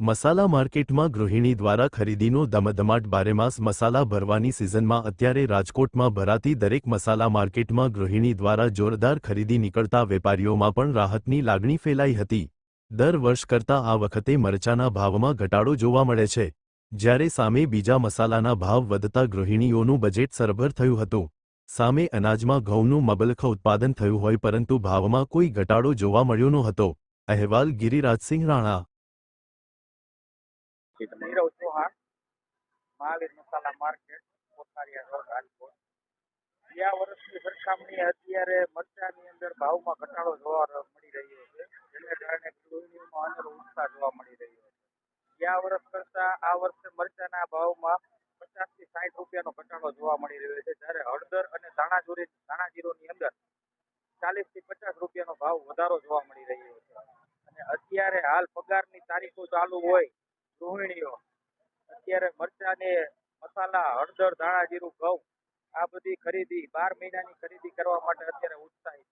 મસાલા માર્કેટમાં ગૃહિણી દ્વારા ખરીદીનો ધમધમાટ બારેમાસ મસાલા ભરવાની સિઝનમાં અત્યારે રાજકોટમાં ભરાતી દરેક મસાલા માર્કેટમાં ગૃહિણી દ્વારા જોરદાર ખરીદી નીકળતા વેપારીઓમાં પણ રાહતની લાગણી ફેલાઈ હતી. દર વર્ષ કરતાં આ વખતે મરચાના ભાવમાં ઘટાડો જોવા મળે છે. જ્યારે સામે બીજા મસાલાના ભાવ વધતા ગૃહિણીઓનું બજેટ સરભર થયું હતું. સામે અનાજમાં ઘઉંનું મબલખ ઉત્પાદન થયું હોય પરંતુ ભાવમાં કોઈ ઘટાડો જોવા મળ્યો ન હતો અહેવાલ ગિરિરાજસિંહ રાણા નીરવ ચૌહાણ મહાવીર મસાલા માર્કેટ કોઠારિયા રોડ રાજકોટ ગયા વર્ષની સરખામણીએ અત્યારે મરચાની અંદર ભાવમાં ઘટાડો જોવા મળી રહ્યો છે, જેને કારણે ગૃહિણીઓમાં અનેરો ઉત્સાહ જોવા મળી રહ્યો છે. ગયા વર્ષ કરતા, આ વર્ષે મરચાના ભાવમાં પચાસથી સાઠ રૂપિયાનો ઘટાડો જોવા મળી રહ્યો છે. જ્યારે હળદર અને ધાણાજીરી, ધાણાજીરોની અંદર ચાલીસથી પચાસ રૂપિયાનો ભાવ વધારો જોવા મળી રહ્યો છે. અને અત્યારે હાલ પગારની તારીખો ચાલુ હોય ગૃહિણીઓ અત્યારે મરચાને મસાલા, હળદર ધાણા જીરું ઘઉં આ બધી ખરીદી, બાર મહિનાની ખરીદી કરવા માટે અત્યારે ઉત્સાહિત.